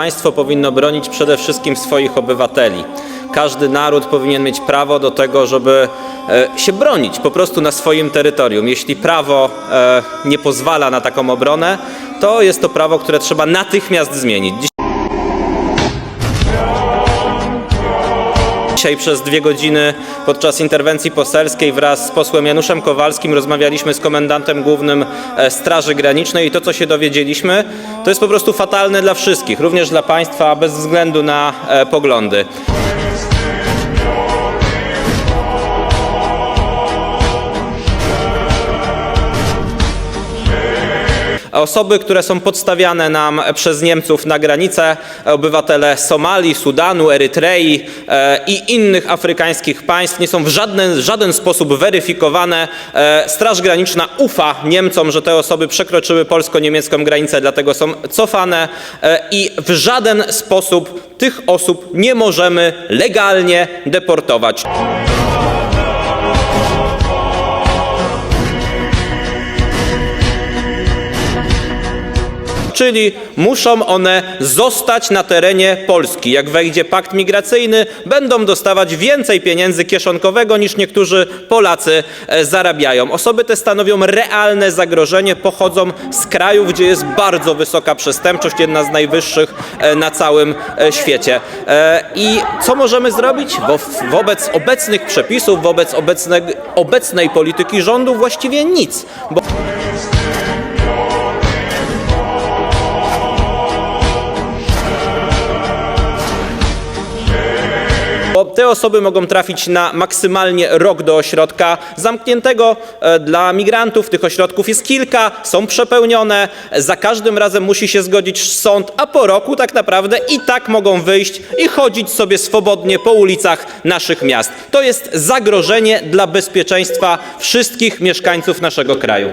państwo powinno bronić przede wszystkim swoich obywateli. Każdy naród powinien mieć prawo do tego, żeby e, się bronić po prostu na swoim terytorium. Jeśli prawo e, nie pozwala na taką obronę, to jest to prawo, które trzeba natychmiast zmienić. Dzisiaj przez dwie godziny podczas interwencji poselskiej wraz z posłem Januszem Kowalskim rozmawialiśmy z komendantem głównym e, Straży Granicznej i to, co się dowiedzieliśmy, to jest po prostu fatalne dla wszystkich, również dla państwa, bez względu na e, poglądy. Osoby, które są podstawiane nam przez Niemców na granicę, obywatele Somalii, Sudanu, Erytrei e, i innych afrykańskich państw nie są w żaden, żaden sposób weryfikowane. E, Straż Graniczna ufa Niemcom, że te osoby przekroczyły polsko-niemiecką granicę, dlatego są cofane e, i w żaden sposób tych osób nie możemy legalnie deportować. Czyli muszą one zostać na terenie Polski. Jak wejdzie pakt migracyjny, będą dostawać więcej pieniędzy kieszonkowego niż niektórzy Polacy e, zarabiają. Osoby te stanowią realne zagrożenie, pochodzą z krajów, gdzie jest bardzo wysoka przestępczość, jedna z najwyższych e, na całym e, świecie. I co możemy zrobić? Wo wobec obecnych przepisów, wobec obecne, obecnej polityki rządu właściwie nic. Bo te osoby mogą trafić na maksymalnie rok do ośrodka zamkniętego e, dla migrantów. Tych ośrodków jest kilka, są przepełnione. Za każdym razem musi się zgodzić sąd, a po roku tak naprawdę i tak mogą wyjść i chodzić sobie swobodnie po ulicach naszych miast. To jest zagrożenie dla bezpieczeństwa wszystkich mieszkańców naszego kraju.